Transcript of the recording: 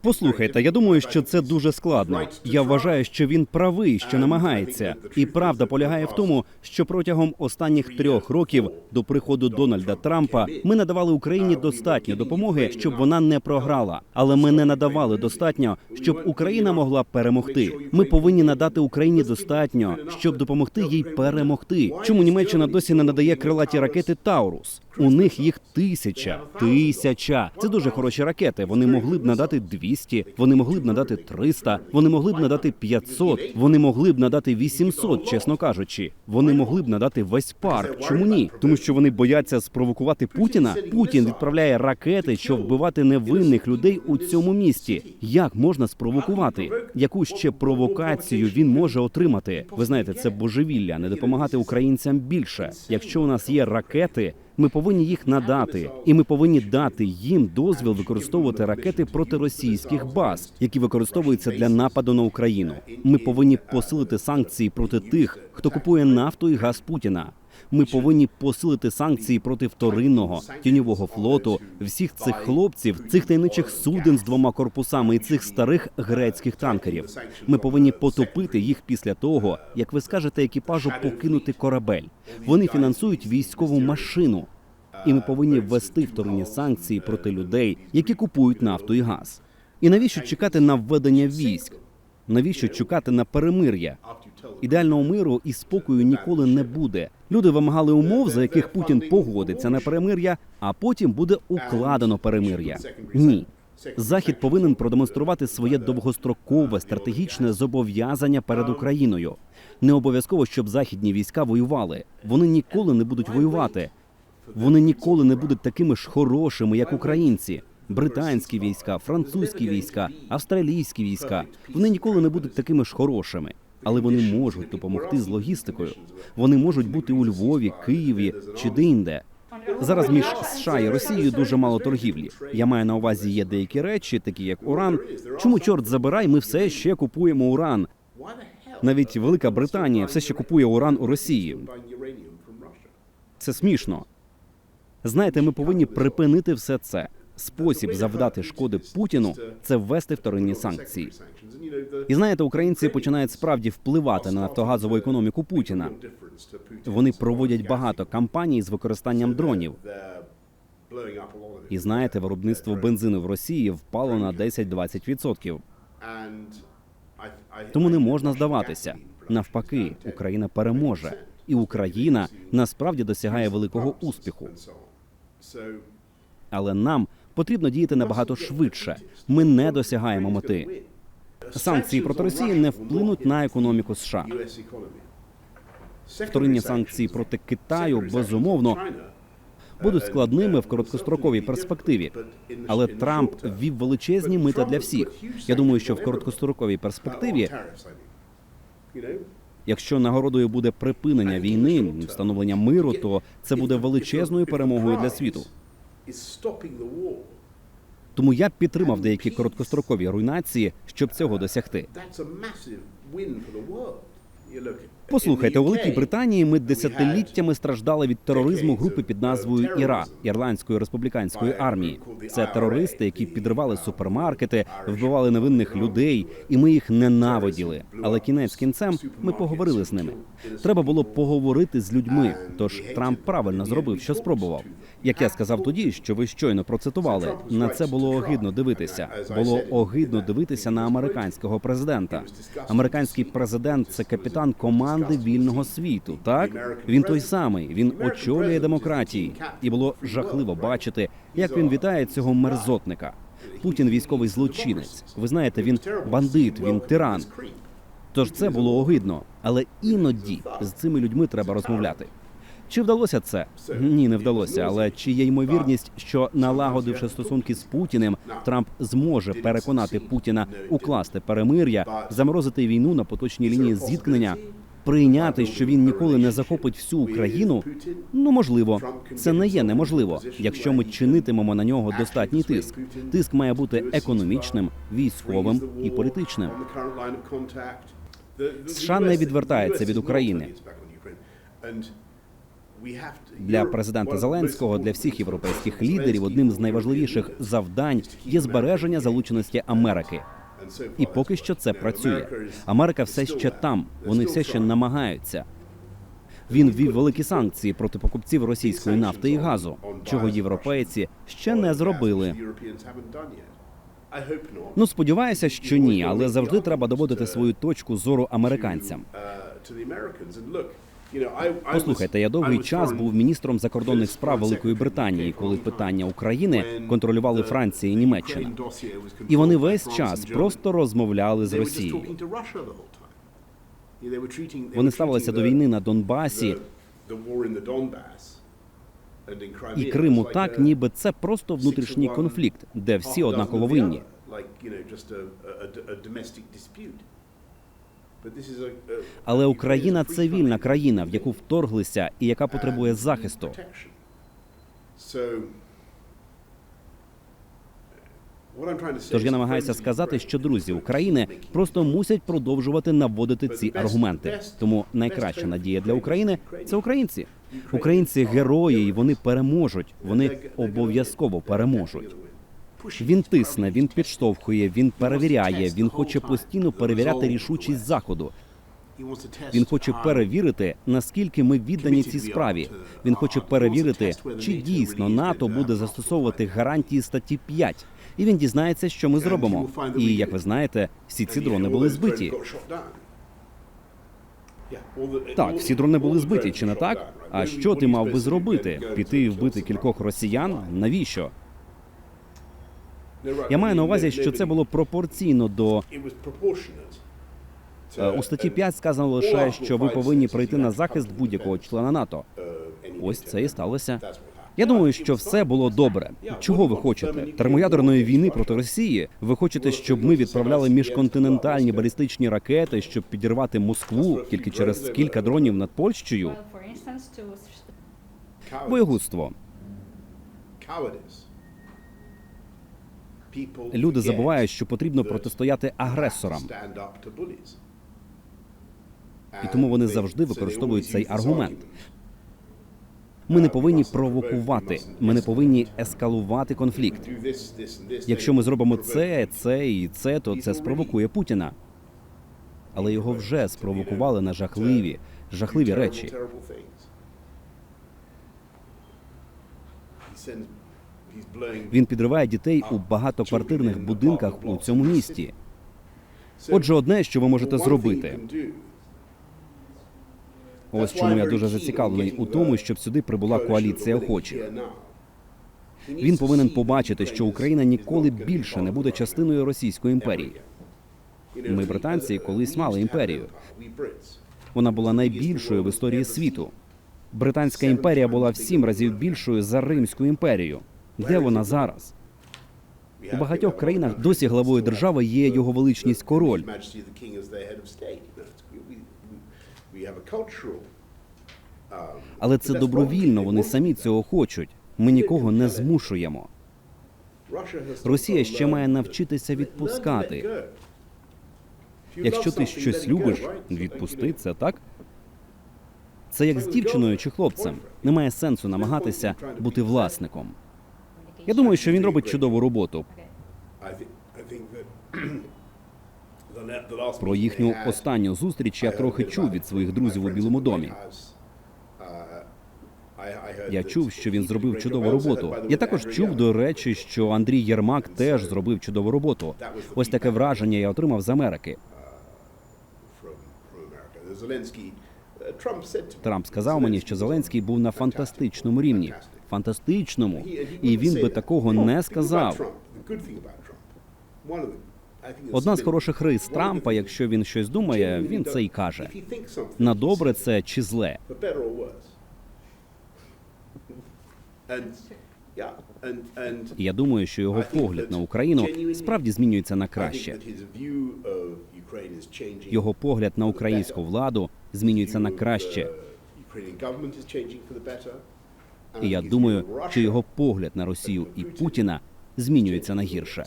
Послухайте, я думаю, що це дуже складно. Я вважаю, що він правий, що намагається, і правда полягає в тому, що протягом останніх трьох років до приходу Дональда Трампа ми надавали Україні достатньо допомоги, щоб вона не програла. Але ми не надавали достатньо, щоб Україна могла перемогти. Ми повинні надати Україні достатньо, щоб допомогти їй перемогти. Чому Німеччина досі не надає крилаті ракети Таурус? У них їх тисяча, тисяча. Це дуже хороші ракети. Вони могли б надати 200, вони могли б надати 300, вони могли б надати 500, вони могли б надати 800, чесно кажучи. Вони могли б надати весь парк. Чому ні? Тому що вони бояться спровокувати Путіна. Путін відправляє ракети, щоб вбивати невинних людей у цьому місті. Як можна спровокувати? Яку ще провокацію він може отримати? Ви знаєте, це божевілля не допомагати українцям більше. Якщо у нас є ракети. Ми повинні їх надати, і ми повинні дати їм дозвіл використовувати ракети проти російських баз, які використовуються для нападу на Україну. Ми повинні посилити санкції проти тих, хто купує нафту і газ Путіна. Ми повинні посилити санкції проти вторинного тіньового флоту, всіх цих хлопців, цих таємничих суден з двома корпусами і цих старих грецьких танкерів. Ми повинні потопити їх після того, як ви скажете екіпажу покинути корабель. Вони фінансують військову машину, і ми повинні ввести вторинні санкції проти людей, які купують нафту і газ. І навіщо чекати на введення військ? Навіщо чекати на перемир'я? Ідеального миру і спокою ніколи не буде. Люди вимагали умов, за яких Путін погодиться на перемир'я, а потім буде укладено перемир'я. Ні. Захід повинен продемонструвати своє довгострокове стратегічне зобов'язання перед Україною. Не обов'язково, щоб західні війська воювали. Вони ніколи не будуть воювати. Вони ніколи не будуть такими ж хорошими, як українці. Британські війська, французькі війська, австралійські війська. Вони ніколи не будуть такими ж хорошими, але вони можуть допомогти з логістикою. Вони можуть бути у Львові, Києві чи де-інде. Зараз між США і Росією дуже мало торгівлі. Я маю на увазі є деякі речі, такі як уран. Чому чорт забирай? Ми все ще купуємо уран. Навіть Велика Британія все ще купує уран у Росії. Це смішно. Знаєте, ми повинні припинити все це. Спосіб завдати шкоди Путіну це ввести вторинні санкції. І знаєте, українці починають справді впливати на нафтогазову економіку Путіна. Вони проводять багато кампаній з використанням дронів. І знаєте, виробництво бензину в Росії впало на 10-20%. Тому не можна здаватися. Навпаки, Україна переможе, і Україна насправді досягає великого успіху. Але нам потрібно діяти набагато швидше. Ми не досягаємо мети. Санкції проти Росії не вплинуть на економіку США. Вторинні санкції проти Китаю безумовно будуть складними в короткостроковій перспективі. Але Трамп ввів величезні мита для всіх. Я думаю, що в короткостроковій перспективі, якщо нагородою буде припинення війни, встановлення миру, то це буде величезною перемогою для світу. Тому я підтримав деякі короткострокові руйнації, щоб цього досягти. Послухайте, у Великій Британії ми десятиліттями страждали від тероризму групи під назвою Іра Ірландської республіканської армії. Це терористи, які підривали супермаркети, вбивали невинних людей, і ми їх ненавиділи. Але кінець кінцем ми поговорили з ними. Треба було поговорити з людьми. Тож Трамп правильно зробив, що спробував. Як я сказав тоді, що ви щойно процитували, на це було огидно дивитися. Було огидно дивитися на американського президента. Американський президент це капітан команди вільного світу. Так він той самий. Він очолює демократії, і було жахливо бачити, як він вітає цього мерзотника. Путін військовий злочинець. Ви знаєте, він бандит, він тиран. Тож це було огидно, але іноді з цими людьми треба розмовляти. Чи вдалося це? Ні, не вдалося. Але чи є ймовірність, що налагодивши стосунки з Путіним, Трамп зможе переконати Путіна укласти перемир'я, заморозити війну на поточній лінії зіткнення, прийняти, що він ніколи не захопить всю Україну? Ну можливо, це не є неможливо, якщо ми чинитимемо на нього достатній тиск. Тиск має бути економічним, військовим і політичним. США не відвертається від України. Для президента Зеленського, для всіх європейських лідерів, одним з найважливіших завдань є збереження залученості Америки. І поки що це працює. Америка все ще там. Вони все ще намагаються. Він ввів великі санкції проти покупців російської нафти і газу, чого європейці ще не зробили. Ну сподіваюся, що ні, але завжди треба доводити свою точку зору американцям. Послухайте, я довгий час був міністром закордонних справ Великої Британії, коли питання України контролювали Франція і Німеччина. І вони весь час просто розмовляли з Росією. Вони ставилися до війни на Донбасі і Криму так, ніби це просто внутрішній конфлікт, де всі однаково винні. Але Україна це вільна країна, в яку вторглися і яка потребує захисту. Тож я намагаюся сказати, що друзі України просто мусять продовжувати наводити ці аргументи. Тому найкраща надія для України це українці. Українці герої, і вони переможуть. Вони обов'язково переможуть. Він тисне, він підштовхує, він перевіряє. Він хоче постійно перевіряти рішучість заходу. Він хоче перевірити, наскільки ми віддані цій справі. Він хоче перевірити, чи дійсно НАТО буде застосовувати гарантії статті 5. І він дізнається, що ми зробимо. І як ви знаєте, всі ці дрони були збиті. Так, всі дрони були збиті, чи не так? А що ти мав би зробити? Піти і вбити кількох росіян? Навіщо? Я маю на увазі, що це було пропорційно до Е, у статті 5 сказано лише, що ви повинні прийти на захист будь-якого члена НАТО. Ось це і сталося. Я думаю, що все було добре. Чого ви хочете? Термоядерної війни проти Росії? Ви хочете, щоб ми відправляли міжконтинентальні балістичні ракети, щоб підірвати Москву тільки через кілька дронів над Польщею? Well, Люди забувають, що потрібно протистояти агресорам, і тому вони завжди використовують цей аргумент. Ми не повинні провокувати, ми не повинні ескалувати конфлікт. Якщо ми зробимо це, це і це, то це спровокує Путіна. Але його вже спровокували на жахливі, жахливі речі. Він підриває дітей у багатоквартирних будинках у цьому місті. Отже, одне, що ви можете зробити, ось чому я дуже зацікавлений у тому, щоб сюди прибула коаліція охочих. Він повинен побачити, що Україна ніколи більше не буде частиною Російської імперії. Ми, британці, колись мали імперію. Вона була найбільшою в історії світу. Британська імперія була в сім разів більшою за Римську імперію. Де вона зараз? У багатьох країнах досі главою держави є його величність король. Але це добровільно. Вони самі цього хочуть. Ми нікого не змушуємо. Росія ще має навчитися відпускати. Якщо ти щось любиш, відпусти це так. Це як з дівчиною чи хлопцем. Немає сенсу намагатися бути власником. Я думаю, що він робить чудову роботу. Про їхню останню зустріч я трохи чув від своїх друзів у Білому домі. Я чув, що він зробив чудову роботу. Я також чув, до речі, що Андрій Єрмак теж зробив чудову роботу. Ось таке враження я отримав з Америки. Трамп сказав мені, що Зеленський був на фантастичному рівні. Фантастичному. І він би такого не сказав. Одна з хороших рис Трампа, якщо він щось думає, він це й каже. На добре це чи зле. Я думаю, що його погляд на Україну справді змінюється на краще. Його погляд на українську владу змінюється на краще. І я думаю, що його погляд на Росію і Путіна змінюється на гірше.